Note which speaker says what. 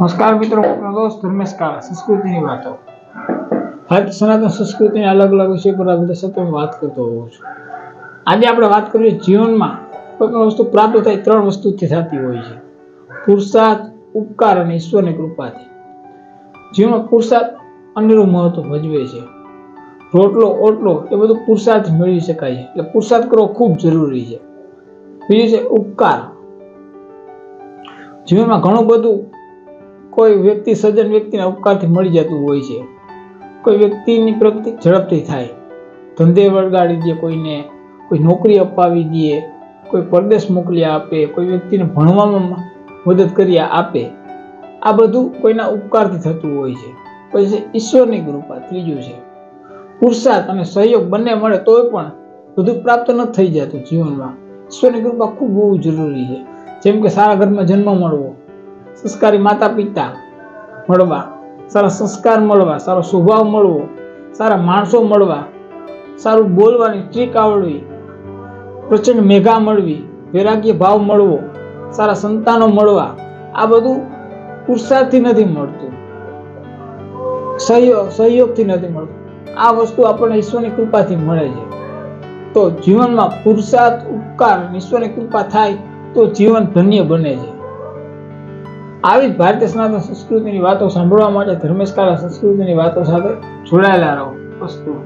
Speaker 1: નમસ્કાર મિત્રો, આપનો દોસ્ત ધર્મેશ સંસ્કૃતિની વાતો. ભારત સનાતન સંસ્કૃતિ અલગ અલગ વિષય પર આપણે સતત વાત કરતો હોઉં છું. આજે આપણે વાત કરીએ જીવનમાં કોઈ પણ વસ્તુ પ્રાપ્ત થાય ત્રણ વસ્તુથી થતી હોય છે. પુરુષાર્થ ઉપકાર અને ઈશ્વરની કૃપાથી. જીવનમાં પુરુષાર્થ અનેરું મહત્વ ભજવે છે. રોટલો, ઓટલો એ બધું પુરુષાર્થ મેળવી શકાય છે. એટલે પુરુષાર્થ કરવો ખૂબ જરૂરી છે. બીજું છે ઉપકાર. જીવનમાં ઘણું બધું કોઈ વ્યક્તિ સજ્જન વ્યક્તિને ઉપકારથી મળી જતું હોય છે. કોઈ વ્યક્તિની પ્રગતિ ઝડપથી થાય. ધંધે વળગાડી દે કોઈને, કોઈ નોકરી અપાવી દે, કોઈ પરદેશ મોકલી આપે, કોઈ વ્યક્તિને ભણવામાં મદદ કરી આપે. આ બધું કોઈના ઉપકારથી થતું હોય છે. પછી ઈશ્વરની કૃપા, ત્રીજું છે પુરુષાર્થ અને સહયોગ બંને મળે તોય પણ બધું પ્રાપ્ત ન થઈ જતું જીવનમાં. ઈશ્વરની કૃપા ખૂબ બહુ જરૂરી છે. જેમ કે સારા ઘરમાં જન્મ મળવો સંસ્કારી માતા પિતા મળવા, સારા સંસ્કાર મળવા, સારો સ્વભાવ મળવો, સારા માણસો મળવા, સારું બોલવાની ટ્રીક આવડવી, પ્રચંડ મેઘા મળવી, વૈરાગ્ય ભાવ મળવો, સારા સંતાનો મળવા, આ બધું પુરુષાર્થથી નથી મળતું. સહયોગ સહયોગથી નથી મળતું. આ વસ્તુ આપણને ઈશ્વરની કૃપાથી મળે છે. તો જીવનમાં પુરુષાર્થ, ઉપકાર ઈશ્વરની કૃપા થાય તો જીવન ધન્ય બને છે. આવી જ ભારતીય સનાતન સંસ્કૃતિની વાતો સાંભળવા માટે ધર્મેશ કાળા સંસ્કૃતિની વાતો સાથે જોડાયેલા રહો. વસ્તુ